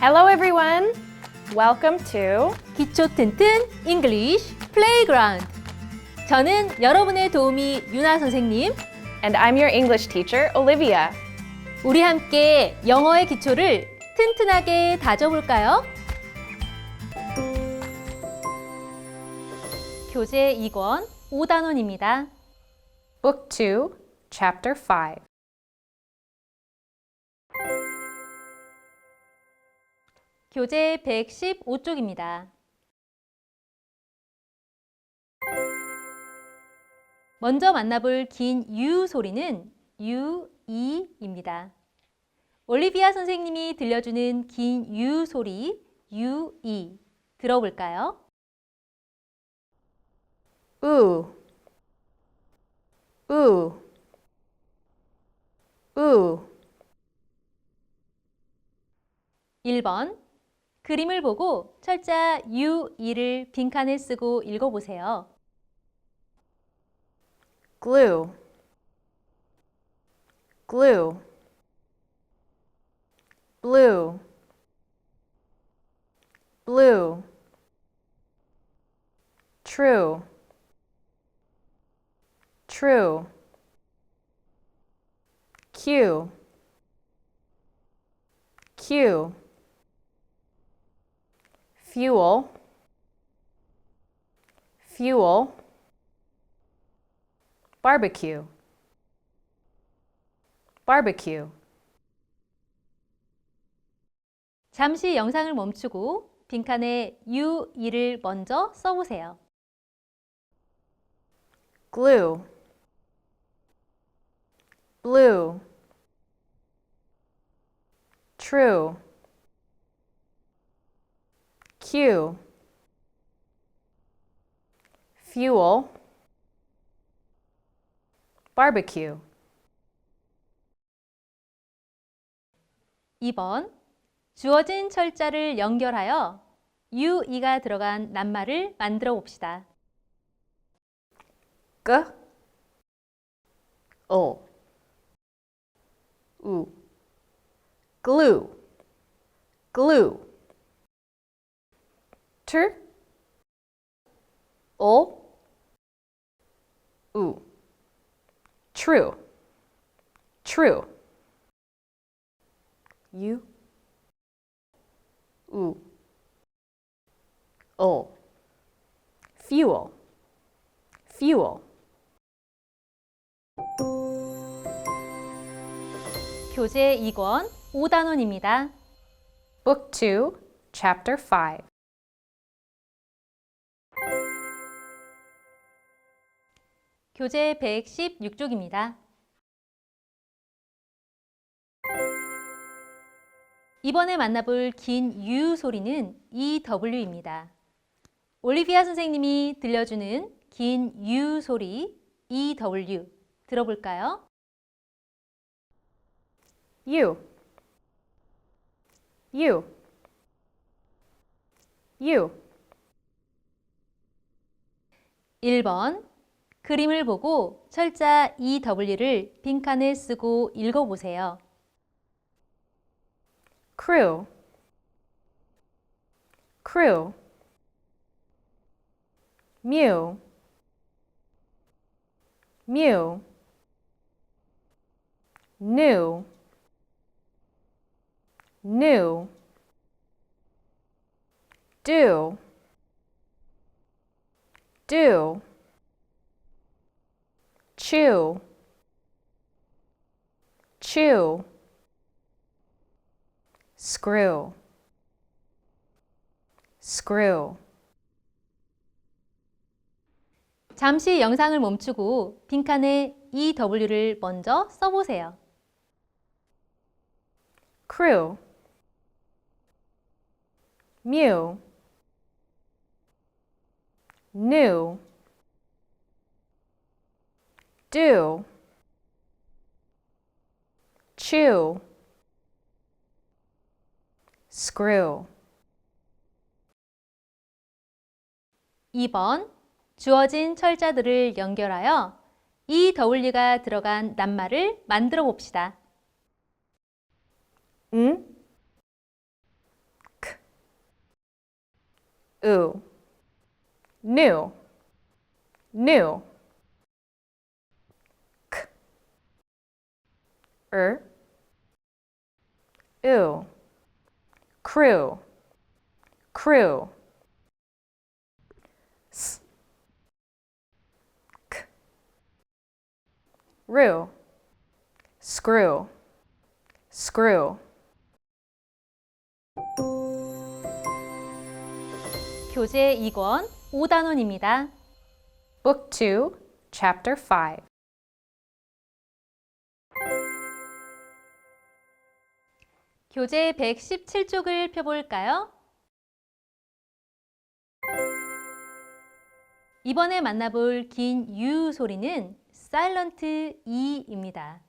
Hello, everyone. Welcome to 기초 튼튼 English Playground. 저는 여러분의 도우미 유나 선생님. and I'm your English teacher, Olivia. 우리 함께 영어의 기초를 튼튼하게 다져볼까요? 교재 2권 5단원입니다. Book 2, Chapter 5. 교재 115쪽입니다. 먼저 만나볼 긴 U 소리는 U, E입니다. 올리비아 선생님이 들려주는 긴 U 소리 E 들어볼까요? Ooh. Ooh. Ooh. 1번 그림을 보고 철자 U, E를 빈칸에 쓰고 읽어보세요. Glue. Glue. Blue. Blue. True. True. Q. Q. Fuel. Fuel. Barbecue. Barbecue. 잠시 영상을 멈추고 빈칸에 U, E를 먼저 써보세요. Glue. Blue. True. Q. Fuel. Barbecue. 2번 주어진 철자를 연결하여 U, E가 들어간 낱말을 만들어 봅시다. G. O. U. Glue. Glue. T. O. U. True. True. U. U. O. Fuel. Fuel. 교재 2권 5단원입니다. Book 2, Chapter 5. 교재 116쪽입니다. 이번에 만나볼 긴 U 소리는 EW입니다. 올리비아 선생님이 들려주는 긴 U 소리 EW 들어볼까요? U. U. U. 1번 그림을 보고 철자 EW를 빈칸에 쓰고 읽어보세요. Crew. Crew. Mew. Mew. New. New. Do. Do. Chew. Chew. Screw. Screw. 잠시 영상을 멈추고 빈칸에 EW를 먼저 써보세요. Crew. Mew. New. Do. Chew. Screw, 2번 주어진 철자들을 연결하여 이 더블유가 들어간 낱말을 만들어 봅시다. n, k, u, new, new, k, er, u, crew, crew, s, k, ru, screw, screw. 교재 2권 5단원입니다. Book 2, Chapter 5. 교재 117쪽을 펴볼까요? 이번에 만나볼 긴 U 소리는 사일런트 E입니다.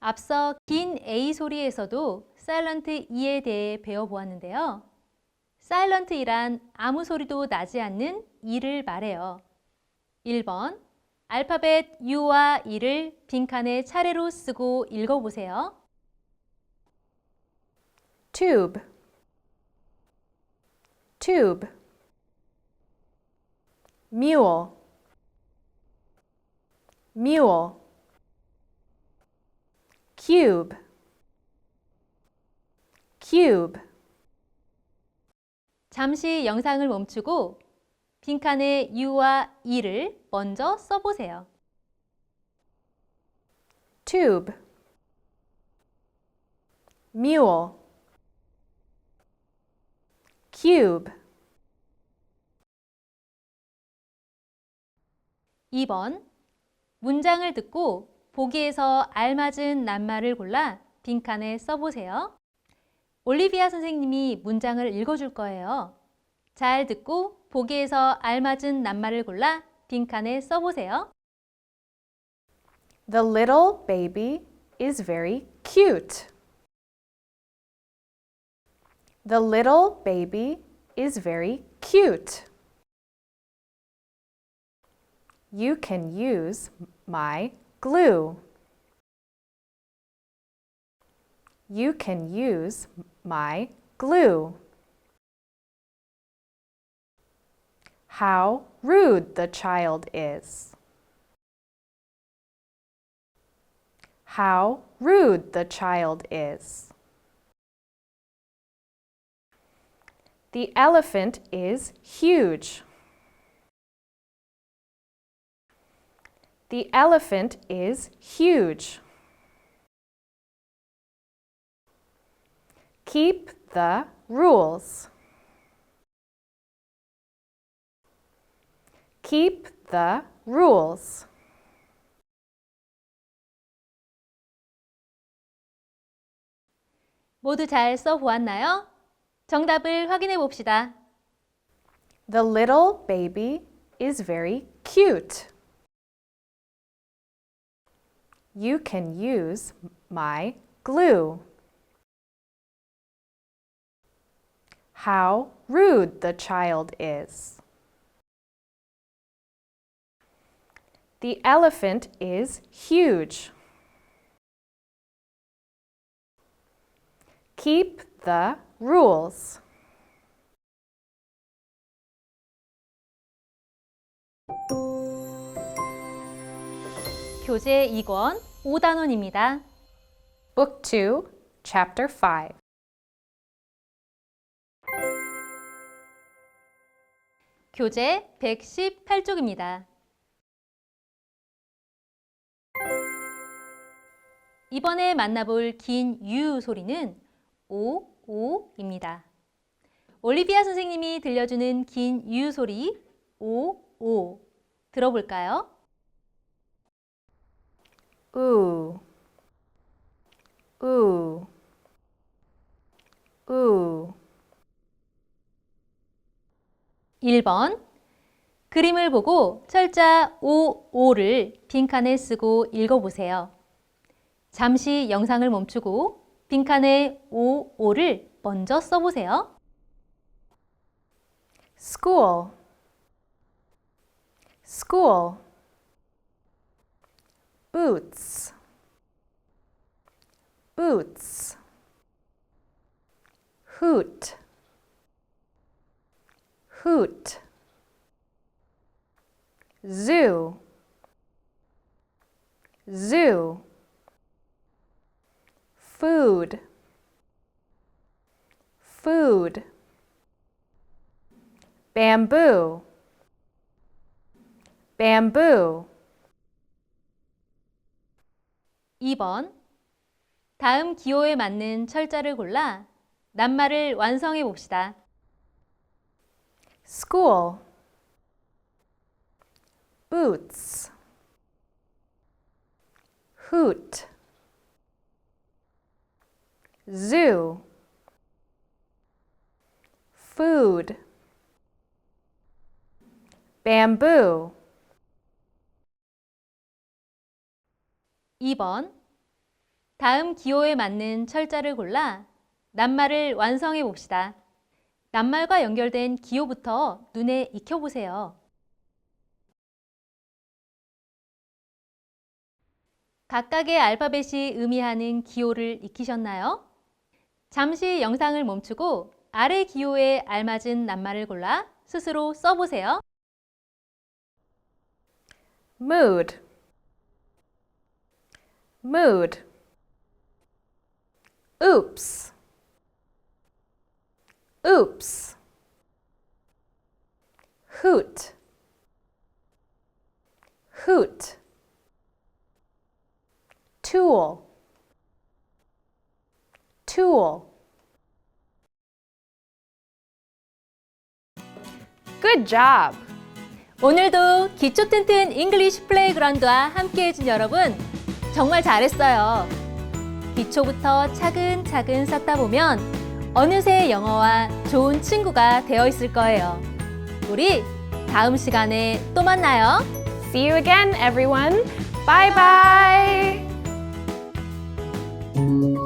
앞서 긴 A 소리에서도 사일런트 E에 대해 배워보았는데요. 사일런트 E란 아무 소리도 나지 않는 E를 말해요. 1번 알파벳 U와 E를 빈칸에 차례로 쓰고 읽어보세요. Tube, tube. Mule, mule. Cube, cube. 잠시 영상을 멈추고 빈칸에 U와 E를 먼저 써보세요. Tube, mule. Cube, 2번 문장을 듣고 보기에서 알맞은 낱말을 골라 빈칸에 써보세요. 올리비아 선생님이 문장을 읽어줄 거예요. 잘 듣고 보기에서 알맞은 낱말을 골라 빈칸에 써보세요. The little baby is very cute. The little baby is very cute. You can use my glue. You can use my glue. How rude the child is. How rude the child is. The elephant is huge. The elephant is huge. Keep the rules. Keep the rules. 모두 잘 써보았나요? 정답을 확인해 봅시다. The little baby is very cute. You can use my glue. How rude the child is. The elephant is huge. Keep the rules. 교재 2권 5단원입니다. Book 2, Chapter 5. 교재 118쪽입니다. 이번에 만나볼 긴 U 소리는 O, O입니다. 올리비아 선생님이 들려주는 긴 U 소리 O 들어볼까요? Ooh. Ooh. Ooh. 1번 그림을 보고 철자 O를 빈칸에 쓰고 읽어보세요. 잠시 영상을 멈추고 빈칸에 O, O를 먼저 써보세요. school, school, boots, boots, hoot, hoot, zoo, zoo, food, food bamboo, bamboo, 2번. 다음 기호에 맞는 철자를 골라 낱말을 완성해 봅시다. school, boots, hoot, zoo, food, bamboo, 2번. 다음 기호에 맞는 철자를 골라 낱말을 완성해 봅시다. 낱말과 연결된 기호부터 눈에 익혀보세요. 각각의 알파벳이 의미하는 기호를 익히셨나요? 잠시 영상을 멈추고 아래 기호에 알맞은 낱말을 골라 스스로 써보세요. mood, mood, oops, oops, hoot, Good job! 오늘도 기초 튼튼 잉글리시 플레이그라운드와 함께 해준 여러분 정말 잘했어요. 기초부터 차근차근 쌓다 보면 어느새 영어와 좋은 친구가 되어 있을 거예요. 우리 다음 시간에 또 만나요. See you again, everyone. Bye bye.